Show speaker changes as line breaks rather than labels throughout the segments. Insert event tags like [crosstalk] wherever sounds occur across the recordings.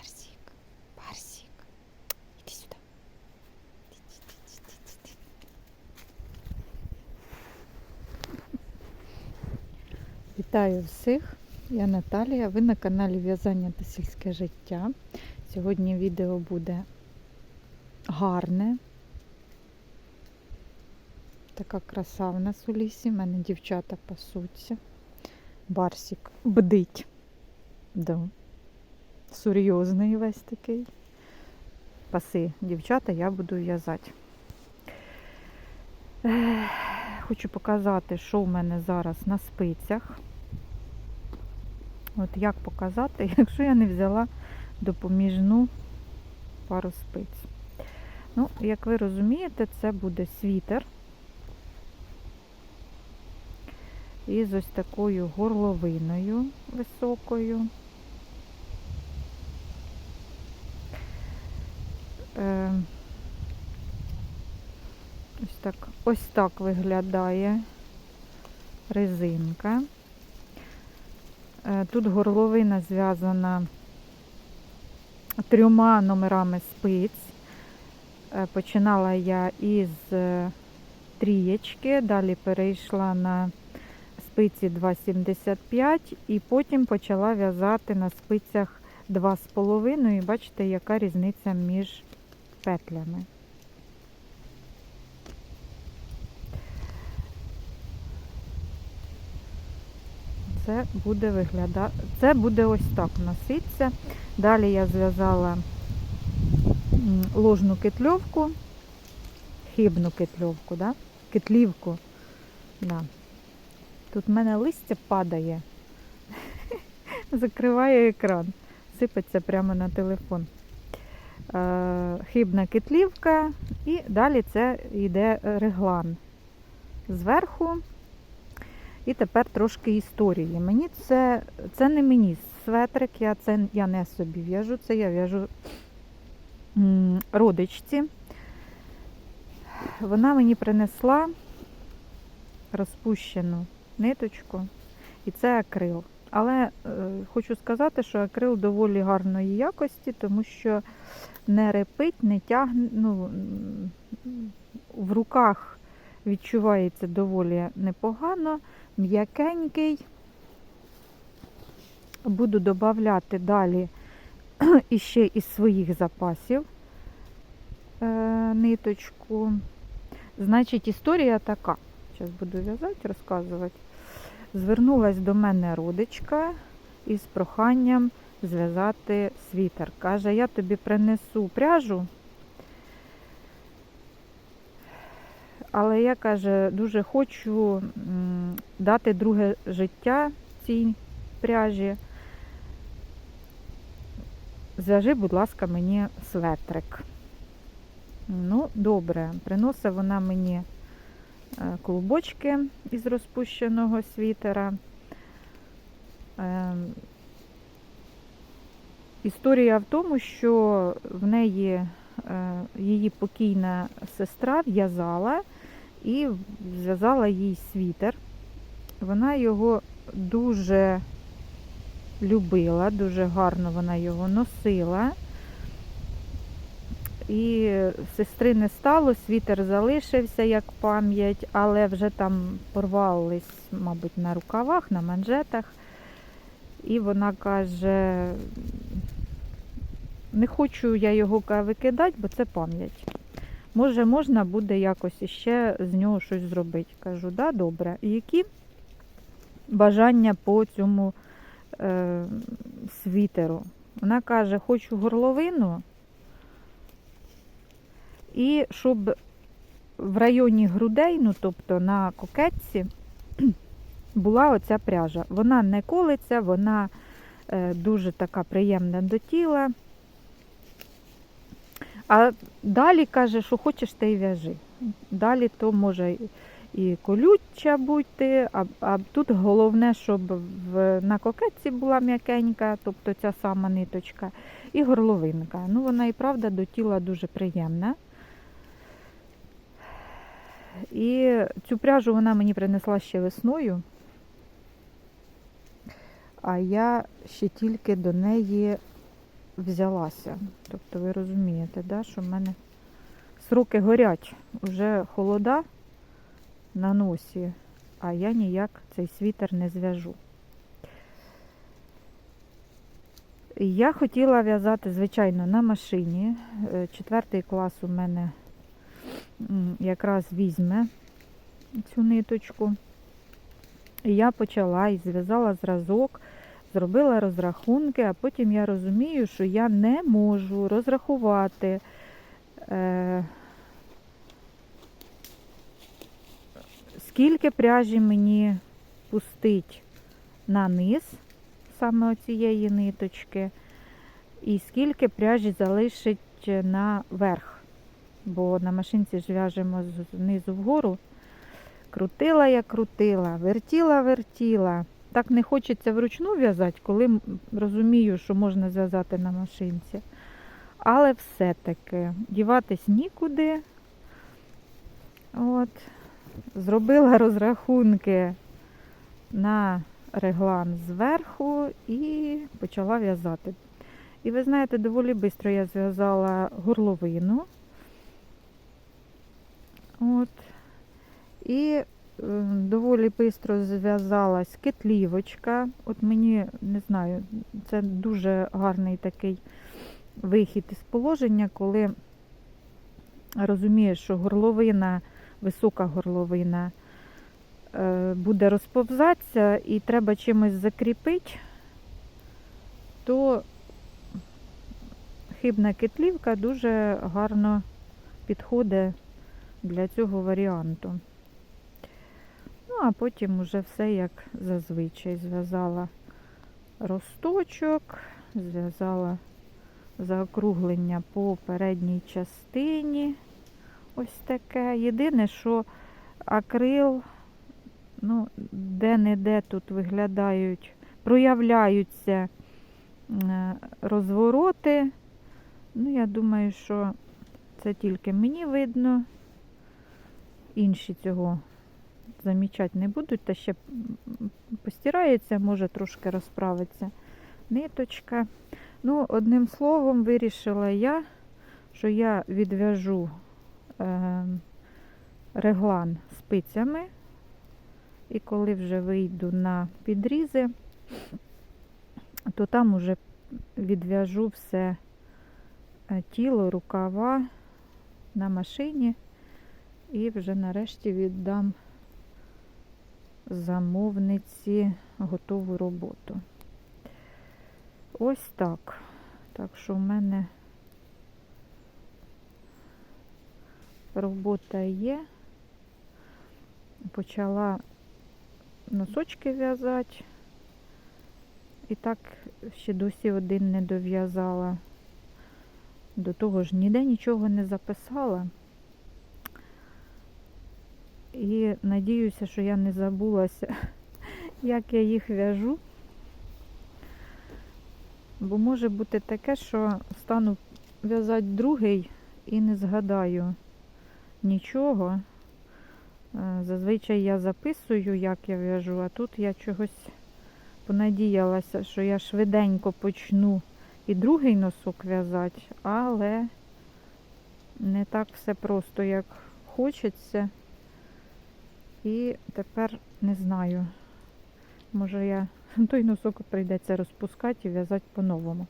Барсик, Барсик, іди сюди. Іди, іди, іди, іди, іди. Вітаю всіх! Я Наталія. Ви на каналі В'язання та сільське життя. Сьогодні відео буде гарне. Така краса в нас у лісі. У мене дівчата пасуться. Барсик бдить. Да. Серйозний весь такий. Паси дівчата, я буду в'язати. Хочу показати, що в мене зараз на спицях. От як показати, [laughs] якщо я не взяла допоміжну пару спиць. Ну, як ви розумієте, це буде світер із ось такою горловиною високою. Е, Ось так, ось так виглядає резинка. Е, Тут горловина зв'язана трьома номерами спиць. Е, Починала я із е, трієчки, далі перейшла на спиці 2,75 і потім почала в'язати на спицях 2,5. І бачите, яка різниця між петлями. Це буде виглядати. Це буде ось так носитися. Далі я зв'язала ложну кетльовку, хибну кетльовку, да? кетлівку. Да. Тут в мене листя падає, [laughs] закриває екран, сипеться прямо на телефон. Хибна кетлівка, і далі це йде реглан зверху. І тепер трошки історії. Мені це, це не мені светрик, я, це я не собі в'яжу, це я в'яжу родичці. Вона мені принесла розпущену ниточку, і це акрил. Але е, хочу сказати, що акрил доволі гарної якості, тому що не репить, не тягне. Ну, в руках відчувається доволі непогано м'якенький. Буду додати далі [clears throat] іще із своїх запасів е, ниточку. Значить, історія така. Зараз буду в'язати, розказувати. Звернулась до мене родичка із проханням зв'язати світер. Каже, я тобі принесу пряжу. Але я каже, дуже хочу дати друге життя цій пряжі. Зв'яжи, будь ласка, мені светрик. Ну, добре, приносить вона мені клубочки із розпущеного світера. Ем, Історія в тому, що в неї е, її покійна сестра в'язала і зв'язала їй світер. Вона його дуже любила, дуже гарно вона його носила. І сестри не стало, світер залишився як пам'ять, але вже там порвались, мабуть, на рукавах, на манжетах. І вона каже, не хочу я його викидати, бо це пам'ять. Може, можна буде якось іще з нього щось зробити. Кажу, да, добре. І які бажання по цьому е, світеру? Вона каже, хочу горловину, і щоб в районі грудей, ну тобто на кокетці, [clears throat] була оця пряжа. Вона не колиться, вона е, дуже така приємна до тіла. А далі каже, що хочеш, ти й в'яжи. Далі то може і колюча бути, а, а тут головне, щоб в, на кокетці була м'якенька, тобто ця сама ниточка, і горловинка. Ну, вона і правда до тіла дуже приємна. І цю пряжу вона мені принесла ще весною, а я ще тільки до неї взялася. Тобто ви розумієте, да, що в мене сроки горять, вже холода на носі, а я ніяк цей світер не зв'яжу. Я хотіла в'язати, звичайно, на машині. Е, Четвертий клас у мене якраз візьме цю ниточку. І я почала і зв'язала зразок, зробила розрахунки, а потім я розумію, що я не можу розрахувати. Е, скільки пряжі мені пустить на низ саме оцієї ниточки, і скільки пряжі залишить на верх. Бо на машинці ж в'яжемо знизу вгору. Крутила я крутила, вертіла, вертіла. Так не хочеться вручну в'язати, коли розумію, що можна зв'язати на машинці. Але все-таки діватись нікуди. От. Зробила розрахунки на реглан зверху і почала в'язати. І ви знаєте, доволі швидко я зв'язала горловину. От. І е, доволі швидко зв'язалась кетлівочка. От мені не знаю, це дуже гарний такий вихід із положення, коли розумієш, що горловина, висока горловина е, буде розповзатися і треба чимось закріпити, то хибна кетлівка дуже гарно підходить для цього варіанту. Ну, а потім уже все як зазвичай. Зв'язала росточок, зв'язала заокруглення по передній частині. Ось таке. Єдине, що акрил, ну, де-не-де тут виглядають, проявляються е, розвороти. Ну, я думаю, що це тільки мені видно. Інші цього замічати не будуть, та ще постирається, може трошки розправиться ниточка. Ну, одним словом, вирішила я, що я відв'яжу е, реглан спицями, і коли вже вийду на підрізи, то там уже відв'яжу все е, тіло, рукава на машині і вже нарешті віддам замовниці готову роботу. Ось так. Так що в мене робота є. Почала носочки в'язати. І так ще досі один не дов'язала. До того ж ніде нічого не записала. І надіюся, що я не забулася, [laughs] як я їх в'яжу. Бо може бути таке, що стану в'язати другий і не згадаю нічого. Е, Зазвичай я записую, як я в'яжу, а тут я чогось понадіялася, що я швиденько почну і другий носок в'язати, але не так все просто, як хочеться. І тепер не знаю. Може я [laughs] той носок прийдеться розпускати і в'язати по-новому.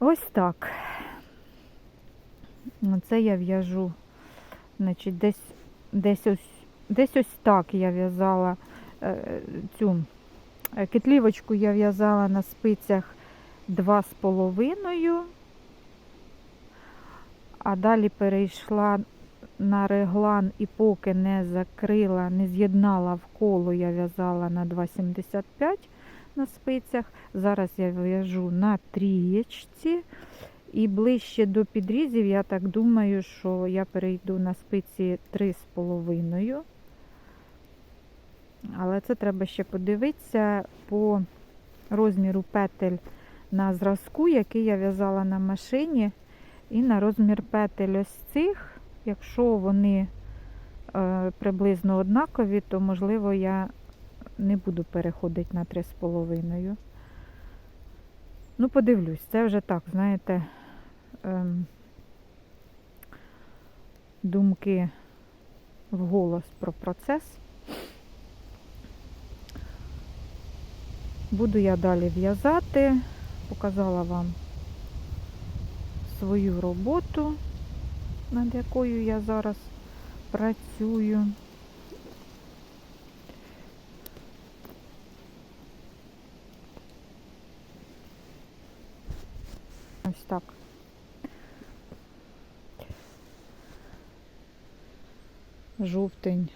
Ось так. Це я в'яжу. Значить, десь, десь, ось, десь ось так я в'язала е, цю е, кетлівочку я в'язала на спицях 2,5, а далі перейшла на реглан і поки не закрила, не з'єднала в коло, я в'язала на 2,75 на спицях. Зараз я в'яжу на трієчці. І ближче до підрізів, я так думаю, що я перейду на спиці 3,5. Але це треба ще подивитися по розміру петель на зразку, який я в'язала на машині. І на розмір петель ось цих. Якщо вони е, приблизно однакові, то можливо я не буду переходити на 3,5. Ну, подивлюсь, це вже так, знаєте, ем, думки вголос про процес. Буду я далі в'язати, показала вам свою роботу, над якою я зараз працюю. Ось так. Жовтень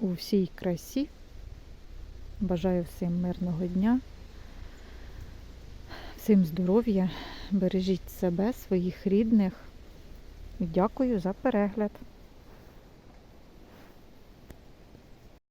у всій красі. Бажаю всім мирного дня, всім здоров'я, бережіть себе, своїх рідних. Дякую за перегляд.